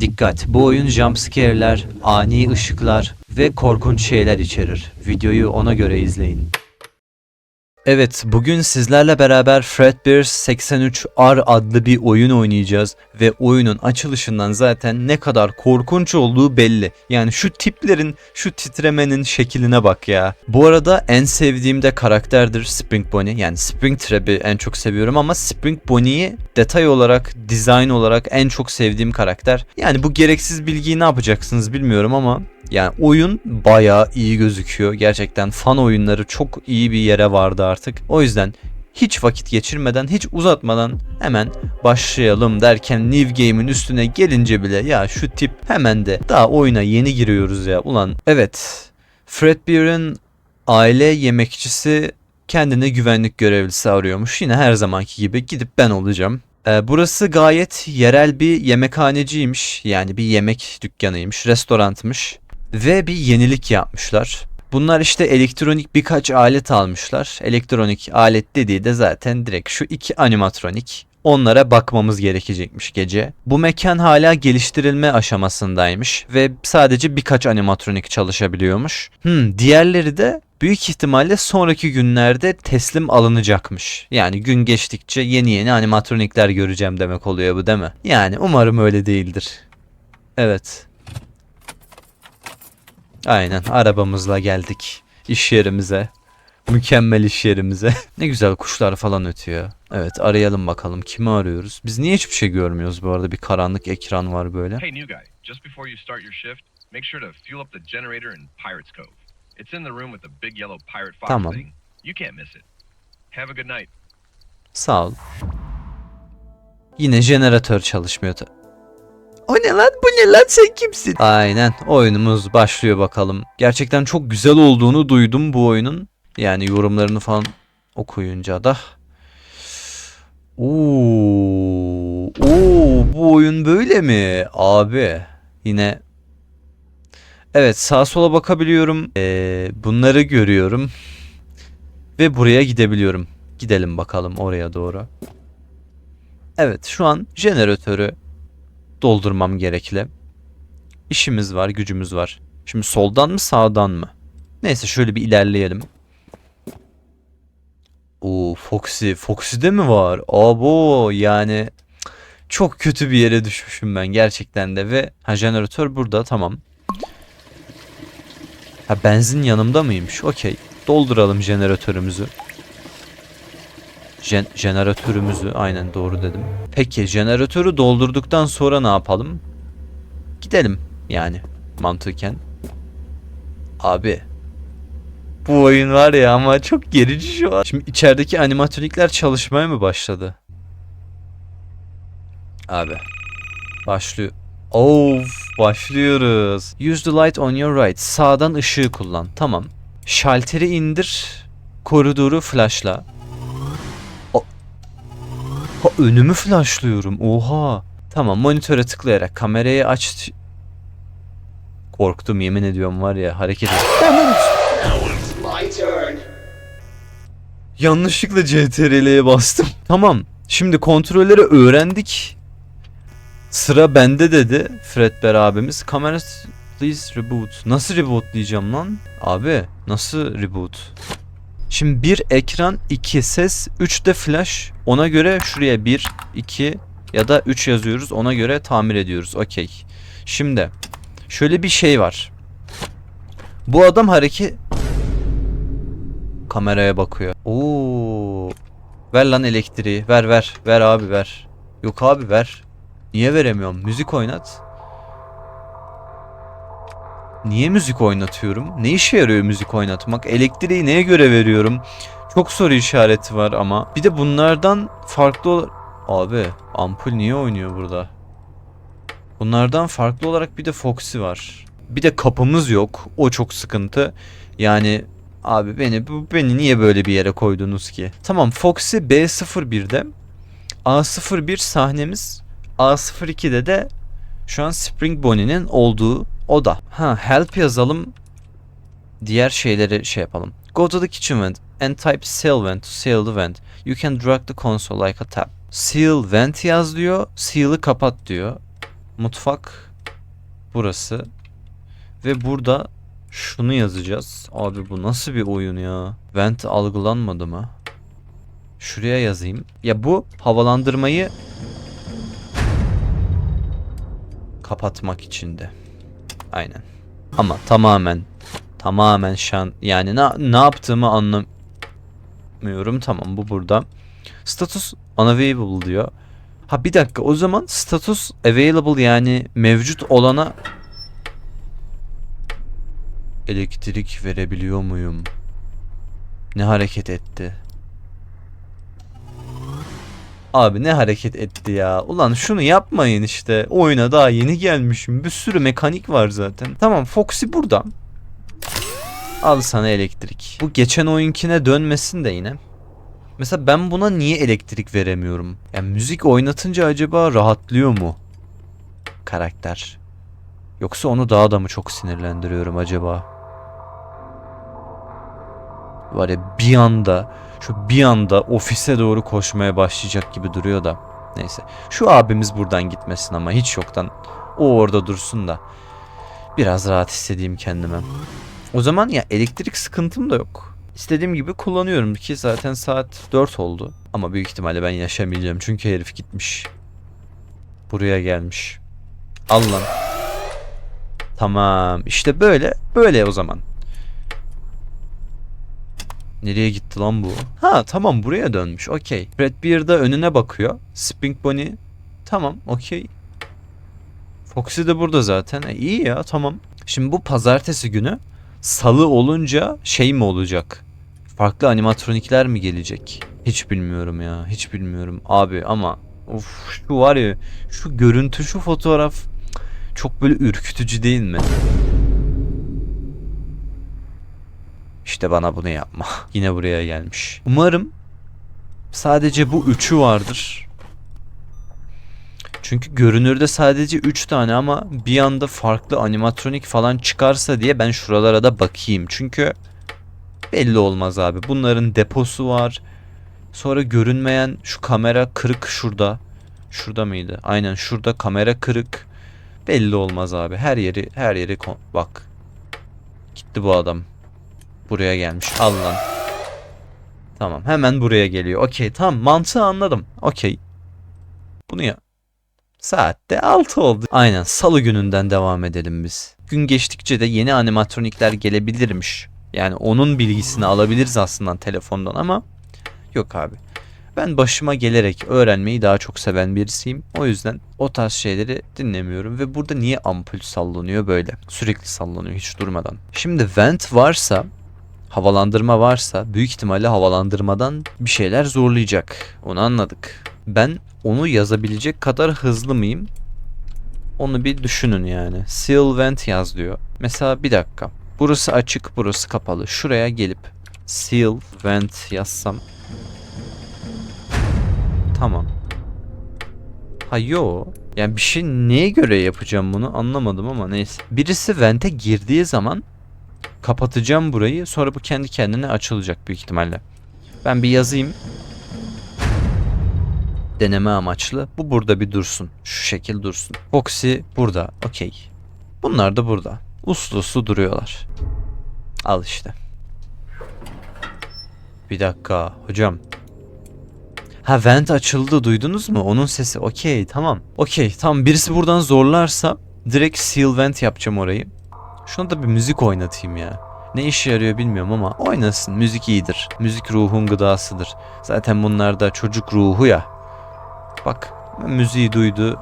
Dikkat! Bu oyun jumpscare'ler, ani ışıklar ve korkunç şeyler içerir. Videoyu ona göre izleyin. Evet, bugün sizlerle beraber Fredbear 83R adlı bir oyun oynayacağız ve oyunun açılışından zaten ne kadar korkunç olduğu belli. Yani şu tiplerin, şu titremenin şekline bak ya. Bu arada en sevdiğim de karakterdir Spring Bonnie. Yani Springtrap'i en çok seviyorum ama Spring Bonnie'yi detay olarak, dizayn olarak en çok sevdiğim karakter. Yani bu gereksiz bilgiyi ne yapacaksınız bilmiyorum ama yani oyun bayağı iyi gözüküyor. Gerçekten fan oyunları çok iyi bir yere vardı artık. O yüzden hiç vakit geçirmeden, hiç uzatmadan hemen başlayalım derken New Game'in üstüne gelince bile ya şu tip hemen de daha oyuna yeni giriyoruz ya. Ulan evet Fredbear'ın aile yemekçisi kendine güvenlik görevlisi arıyormuş. Yine her zamanki gibi gidip ben olacağım. Ee, burası gayet yerel bir yemekhaneciymiş. Yani bir yemek dükkanıymış, restorantmış. Ve bir yenilik yapmışlar. Bunlar işte elektronik birkaç alet almışlar. Elektronik alet dediği de zaten direkt şu iki animatronik. Onlara bakmamız gerekecekmiş gece. Bu mekan hala geliştirilme aşamasındaymış ve sadece birkaç animatronik çalışabiliyormuş. Hmm, diğerleri de büyük ihtimalle sonraki günlerde teslim alınacakmış. Yani gün geçtikçe yeni yeni animatronikler göreceğim demek oluyor bu değil mi? Yani umarım öyle değildir. Evet. Aynen arabamızla geldik iş yerimize. Mükemmel iş yerimize. ne güzel kuşlar falan ötüyor. Evet arayalım bakalım kimi arıyoruz. Biz niye hiçbir şey görmüyoruz bu arada bir karanlık ekran var böyle. Hey, new guy. Just before you start your shift, make sure to fuel up the generator in Pirate's Cove. It's in the room with the big yellow pirate fox Tamam. thing. You can't miss it. Have a good night. Sağ ol. Yine jeneratör çalışmıyor. O ne lan bu ne lan sen kimsin? Aynen oyunumuz başlıyor bakalım. Gerçekten çok güzel olduğunu duydum bu oyunun. Yani yorumlarını falan okuyunca da. Oo, oo bu oyun böyle mi? Abi yine Evet sağa sola bakabiliyorum. Ee, bunları görüyorum. Ve buraya gidebiliyorum. Gidelim bakalım oraya doğru. Evet şu an jeneratörü doldurmam gerekli. İşimiz var, gücümüz var. Şimdi soldan mı sağdan mı? Neyse şöyle bir ilerleyelim. Oo Foxy. Foxy'de mi var? Abo yani çok kötü bir yere düşmüşüm ben gerçekten de ve ha jeneratör burada tamam. Ha benzin yanımda mıymış? Okey. Dolduralım jeneratörümüzü. Jen jeneratörümüzü aynen doğru dedim. Peki jeneratörü doldurduktan sonra ne yapalım? Gidelim yani mantıken. Abi bu oyun var ya ama çok gerici şu an. Şimdi içerideki animatronikler çalışmaya mı başladı? Abi başlıyor. Of başlıyoruz. Use the light on your right. Sağdan ışığı kullan. Tamam. Şalteri indir. Koridoru flashla. Ha, önümü flashlıyorum. Oha. Tamam monitöre tıklayarak kamerayı aç. Korktum yemin ediyorum var ya hareket et. Yanlışlıkla CTRL'ye bastım. Tamam. Şimdi kontrolleri öğrendik. Sıra bende dedi Fredbear abimiz. Kamera please reboot. Nasıl reboot diyeceğim lan? Abi nasıl reboot? Şimdi bir ekran, iki ses, üç de flash. Ona göre şuraya bir, iki ya da üç yazıyoruz. Ona göre tamir ediyoruz. Okey. Şimdi şöyle bir şey var. Bu adam hareket kameraya bakıyor. Oo. Ver lan elektriği. Ver ver. Ver abi ver. Yok abi ver. Niye veremiyorum? Müzik oynat. Niye müzik oynatıyorum? Ne işe yarıyor müzik oynatmak? Elektriği neye göre veriyorum? Çok soru işareti var ama. Bir de bunlardan farklı ol- Abi ampul niye oynuyor burada? Bunlardan farklı olarak bir de Foxy var. Bir de kapımız yok. O çok sıkıntı. Yani abi beni beni niye böyle bir yere koydunuz ki? Tamam Foxy B01'de. A01 sahnemiz. A02'de de şu an Spring Bonnie'nin olduğu oda. Ha help yazalım. Diğer şeyleri şey yapalım. Go to the kitchen vent and type seal vent to seal the vent. You can drag the console like a tap. Seal vent yaz diyor. Seal'ı kapat diyor. Mutfak burası. Ve burada şunu yazacağız. Abi bu nasıl bir oyun ya? Vent algılanmadı mı? Şuraya yazayım. Ya bu havalandırmayı kapatmak içindi. Aynen. Ama tamamen tamamen şan yani ne, ne yaptığımı anlamıyorum. Tamam bu burada. Status unavailable diyor. Ha bir dakika o zaman status available yani mevcut olana elektrik verebiliyor muyum? Ne hareket etti? Abi ne hareket etti ya? Ulan şunu yapmayın işte. Oyuna daha yeni gelmişim. Bir sürü mekanik var zaten. Tamam Foxy burada. Al sana elektrik. Bu geçen oyunkine dönmesin de yine. Mesela ben buna niye elektrik veremiyorum? Yani müzik oynatınca acaba rahatlıyor mu? Karakter. Yoksa onu daha da mı çok sinirlendiriyorum acaba? Var ya bir anda şu bir anda ofise doğru koşmaya başlayacak gibi duruyor da. Neyse. Şu abimiz buradan gitmesin ama hiç yoktan. O orada dursun da. Biraz rahat hissedeyim kendime. O zaman ya elektrik sıkıntım da yok. İstediğim gibi kullanıyorum ki zaten saat 4 oldu. Ama büyük ihtimalle ben yaşamayacağım çünkü herif gitmiş. Buraya gelmiş. Al. Tamam işte böyle böyle o zaman. Nereye gitti lan bu? Ha tamam buraya dönmüş okey. Fredbeard da önüne bakıyor. Spink Bonnie tamam okey. Foxy de burada zaten. E, iyi ya tamam. Şimdi bu pazartesi günü salı olunca şey mi olacak? Farklı animatronikler mi gelecek? Hiç bilmiyorum ya. Hiç bilmiyorum. Abi ama of şu var ya şu görüntü şu fotoğraf çok böyle ürkütücü değil mi? İşte bana bunu yapma. Yine buraya gelmiş. Umarım sadece bu üçü vardır. Çünkü görünürde sadece 3 tane ama bir anda farklı animatronik falan çıkarsa diye ben şuralara da bakayım. Çünkü belli olmaz abi. Bunların deposu var. Sonra görünmeyen şu kamera kırık şurada. Şurada mıydı? Aynen şurada kamera kırık. Belli olmaz abi. Her yeri her yeri bak. Gitti bu adam. Buraya gelmiş. Al lan. Tamam hemen buraya geliyor. Okey tamam mantığı anladım. Okey. Bunu ya. Saatte 6 oldu. Aynen salı gününden devam edelim biz. Gün geçtikçe de yeni animatronikler gelebilirmiş. Yani onun bilgisini alabiliriz aslında telefondan ama yok abi. Ben başıma gelerek öğrenmeyi daha çok seven birisiyim. O yüzden o tarz şeyleri dinlemiyorum ve burada niye ampul sallanıyor böyle? Sürekli sallanıyor hiç durmadan. Şimdi vent varsa havalandırma varsa büyük ihtimalle havalandırmadan bir şeyler zorlayacak. Onu anladık. Ben onu yazabilecek kadar hızlı mıyım? Onu bir düşünün yani. Seal vent yaz diyor. Mesela bir dakika. Burası açık, burası kapalı. Şuraya gelip seal vent yazsam. Tamam. Ha yo. Yani bir şey neye göre yapacağım bunu anlamadım ama neyse. Birisi vente girdiği zaman kapatacağım burayı. Sonra bu kendi kendine açılacak büyük ihtimalle. Ben bir yazayım. Deneme amaçlı. Bu burada bir dursun. Şu şekil dursun. Foxy burada. Okey. Bunlar da burada. Uslu uslu duruyorlar. Al işte. Bir dakika hocam. Ha vent açıldı duydunuz mu? Onun sesi. Okey tamam. Okey tamam birisi buradan zorlarsa direkt seal vent yapacağım orayı. Şuna da bir müzik oynatayım ya. Ne işe yarıyor bilmiyorum ama oynasın. Müzik iyidir. Müzik ruhun gıdasıdır. Zaten bunlar da çocuk ruhu ya. Bak müziği duydu.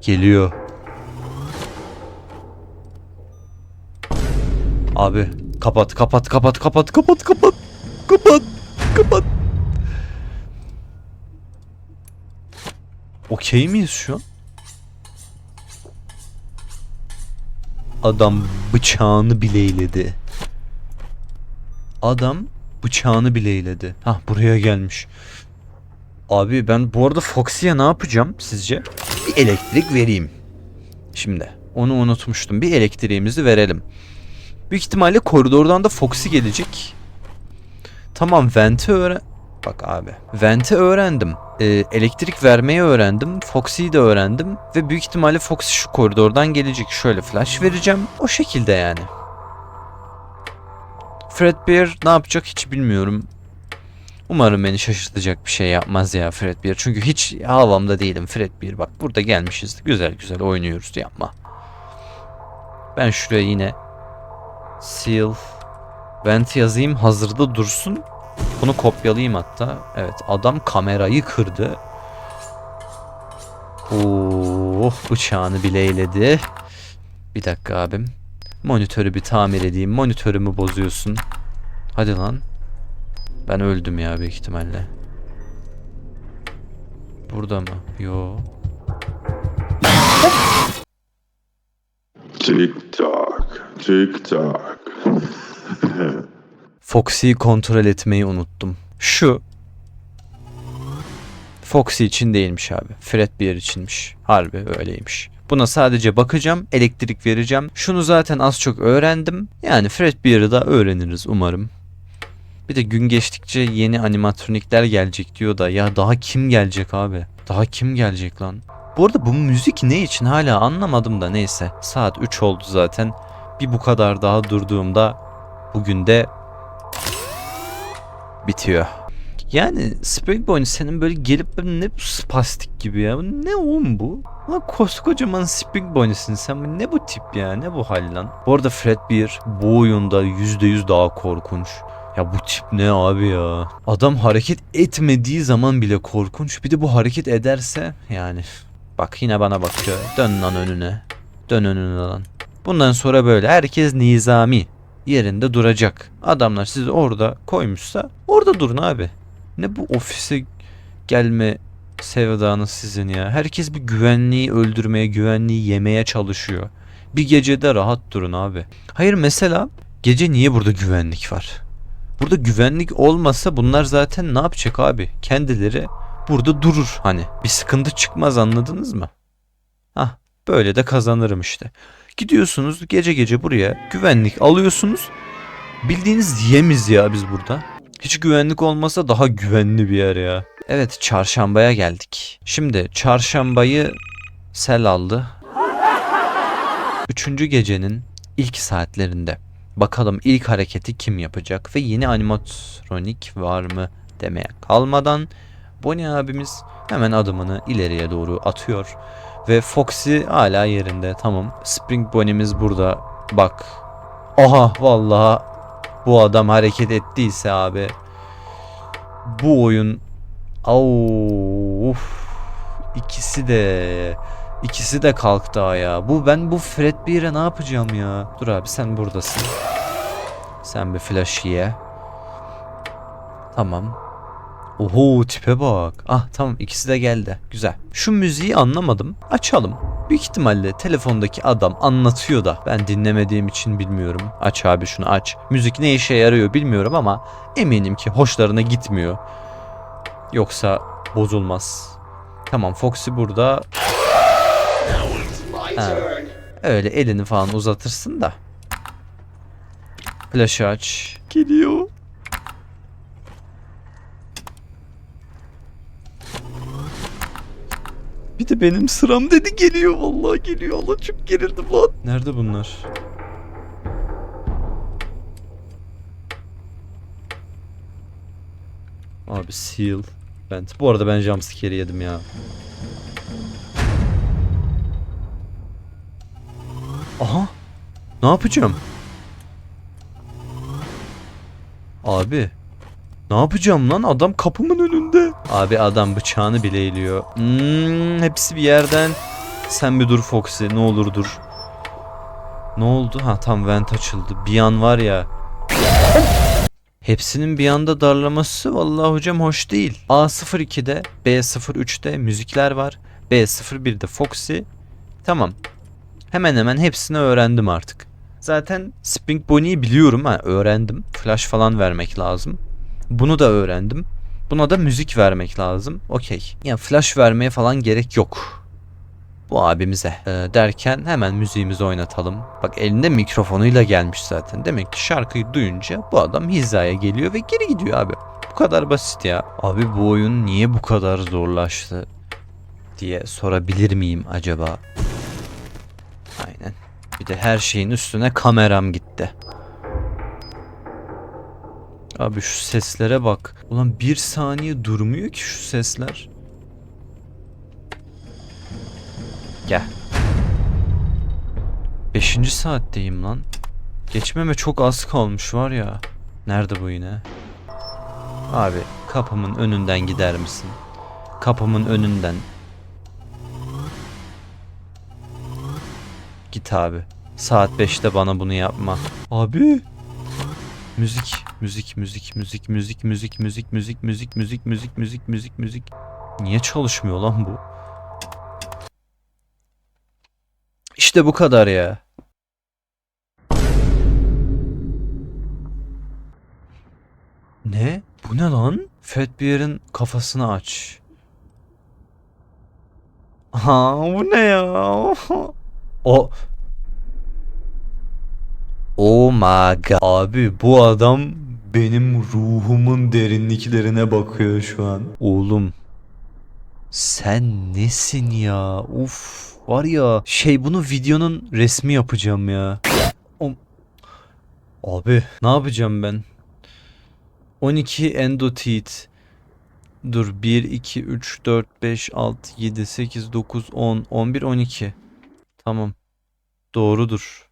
Geliyor. Abi kapat kapat kapat kapat kapat kapat kapat. Okey miyiz şu an? Adam bıçağını bileyledi. Adam bıçağını bileyledi. Hah buraya gelmiş. Abi ben bu arada Foxy'ye ne yapacağım sizce? Bir elektrik vereyim. Şimdi onu unutmuştum. Bir elektriğimizi verelim. Büyük ihtimalle koridordan da Foxy gelecek. Tamam Vent'i öğren... Bak abi. Vent'i öğrendim. Ee, elektrik vermeyi öğrendim. Foxy'yi de öğrendim. Ve büyük ihtimalle Foxy şu koridordan gelecek. Şöyle flash vereceğim. O şekilde yani. Fredbear ne yapacak hiç bilmiyorum. Umarım beni şaşırtacak bir şey yapmaz ya Fredbear. Çünkü hiç havamda değilim Fredbear. Bak burada gelmişiz. Güzel güzel oynuyoruz yapma. Ben şuraya yine Seal Vent yazayım hazırda dursun. Bunu kopyalayayım hatta. Evet adam kamerayı kırdı. Oh bıçağını bileyledi. Bir dakika abim. Monitörü bir tamir edeyim. Monitörümü bozuyorsun. Hadi lan. Ben öldüm ya büyük ihtimalle. Burada mı? Yo. Tick tock, tick tock. Foxy'yi kontrol etmeyi unuttum. Şu Foxy için değilmiş abi. Fredbear içinmiş. Harbi öyleymiş. Buna sadece bakacağım, elektrik vereceğim. Şunu zaten az çok öğrendim. Yani Fredbear'ı da öğreniriz umarım. Bir de gün geçtikçe yeni animatronikler gelecek diyor da ya daha kim gelecek abi? Daha kim gelecek lan? Bu arada bu müzik ne için hala anlamadım da neyse. Saat 3 oldu zaten. Bir bu kadar daha durduğumda bugün de bitiyor. Yani Spring Bonnie senin böyle gelip ne bu spastik gibi ya. Ne oğlum bu? Lan koskocaman Spring Bonnie'sin sen. Ne bu tip ya? Ne bu hal lan? Bu arada Fredbear bu oyunda %100 daha korkunç. Ya bu tip ne abi ya? Adam hareket etmediği zaman bile korkunç. Bir de bu hareket ederse yani. Bak yine bana bakıyor. Dön lan önüne. Dön önüne lan. Bundan sonra böyle herkes nizami yerinde duracak. Adamlar sizi orada koymuşsa orada durun abi. Ne bu ofise gelme sevdanız sizin ya. Herkes bir güvenliği öldürmeye, güvenliği yemeye çalışıyor. Bir gecede rahat durun abi. Hayır mesela gece niye burada güvenlik var? Burada güvenlik olmasa bunlar zaten ne yapacak abi? Kendileri burada durur hani. Bir sıkıntı çıkmaz anladınız mı? Hah böyle de kazanırım işte. Gidiyorsunuz gece gece buraya güvenlik alıyorsunuz. Bildiğiniz yemiz ya biz burada. Hiç güvenlik olmasa daha güvenli bir yer ya. Evet çarşambaya geldik. Şimdi çarşambayı sel aldı. Üçüncü gecenin ilk saatlerinde. Bakalım ilk hareketi kim yapacak ve yeni animatronik var mı demeye kalmadan Bonnie abimiz hemen adımını ileriye doğru atıyor. Ve Foxy hala yerinde. Tamam. Spring Bonnie'miz burada. Bak. Aha vallahi bu adam hareket ettiyse abi. Bu oyun uf. İkisi de ikisi de kalktı ya. Bu ben bu Fredbear'e ne yapacağım ya? Dur abi sen buradasın. Sen bir flash ye. Tamam. Oho tipe bak. Ah tamam ikisi de geldi. Güzel. Şu müziği anlamadım. Açalım. Büyük ihtimalle telefondaki adam anlatıyor da ben dinlemediğim için bilmiyorum. Aç abi şunu aç. Müzik ne işe yarıyor bilmiyorum ama eminim ki hoşlarına gitmiyor. Yoksa bozulmaz. Tamam Foxy burada. Ha. Öyle elini falan uzatırsın da. Flaşı aç. Geliyor. De benim sıram dedi geliyor vallahi geliyor Allah çok gerildim lan. Nerede bunlar? Abi seal. Ben bu arada ben jumpscare yedim ya. Aha. Ne yapacağım? Abi. Ne yapacağım lan? Adam kapımın önünde. Abi adam bıçağını bile eğiliyor. Hmm, hepsi bir yerden. Sen bir dur Foxy. Ne olur dur. Ne oldu? Ha tam vent açıldı. Bir an var ya. Hepsinin bir anda darlaması vallahi hocam hoş değil. A02'de, B03'te müzikler var. B01'de Foxy. Tamam. Hemen hemen hepsini öğrendim artık. Zaten Spring Bonnie'yi biliyorum ha öğrendim. Flash falan vermek lazım. Bunu da öğrendim. Buna da müzik vermek lazım. Okey. Yani flash vermeye falan gerek yok. bu abimize Ee, derken hemen müziğimizi oynatalım. Bak elinde mikrofonuyla gelmiş zaten. Demek ki şarkıyı duyunca bu adam hizaya geliyor ve geri gidiyor abi. Bu kadar basit ya. Abi bu oyun niye bu kadar zorlaştı diye sorabilir miyim acaba? Aynen. Bir de her şeyin üstüne kameram gitti. Abi şu seslere bak. Ulan bir saniye durmuyor ki şu sesler. Gel. Beşinci saatteyim lan. Geçmeme çok az kalmış var ya. Nerede bu yine? Abi kapımın önünden gider misin? Kapımın önünden. Git abi. Saat 5'te bana bunu yapma. Abi. Müzik, müzik, müzik, müzik, müzik, müzik, müzik, müzik, müzik, müzik, müzik, müzik, müzik, müzik. Niye çalışmıyor lan bu? İşte bu kadar ya. Ne? Bu ne lan? Fatbear'ın kafasını aç. Ha bu ne ya? O Oh my god. Abi bu adam benim ruhumun derinliklerine bakıyor şu an. Oğlum sen nesin ya? Uf var ya şey bunu videonun resmi yapacağım ya. Abi ne yapacağım ben? 12 endoteeth. Dur 1 2 3 4 5 6 7 8 9 10 11 12. Tamam. Doğrudur.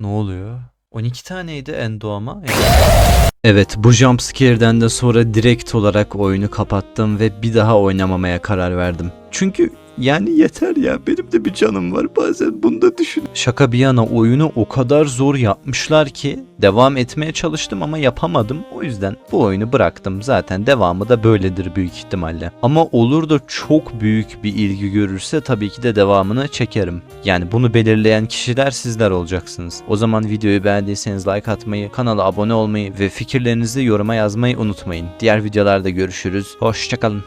Ne oluyor? 12 taneydi endo ama. Yani- Evet bu jumpscare'den de sonra direkt olarak oyunu kapattım ve bir daha oynamamaya karar verdim. Çünkü yani yeter ya benim de bir canım var bazen bunu da düşün. Şaka bir yana oyunu o kadar zor yapmışlar ki devam etmeye çalıştım ama yapamadım. O yüzden bu oyunu bıraktım. Zaten devamı da böyledir büyük ihtimalle. Ama olur da çok büyük bir ilgi görürse tabii ki de devamını çekerim. Yani bunu belirleyen kişiler sizler olacaksınız. O zaman videoyu beğendiyseniz like atmayı, kanala abone olmayı ve fikirlerinizi yoruma yazmayı unutmayın. Diğer videolarda görüşürüz. Hoşçakalın.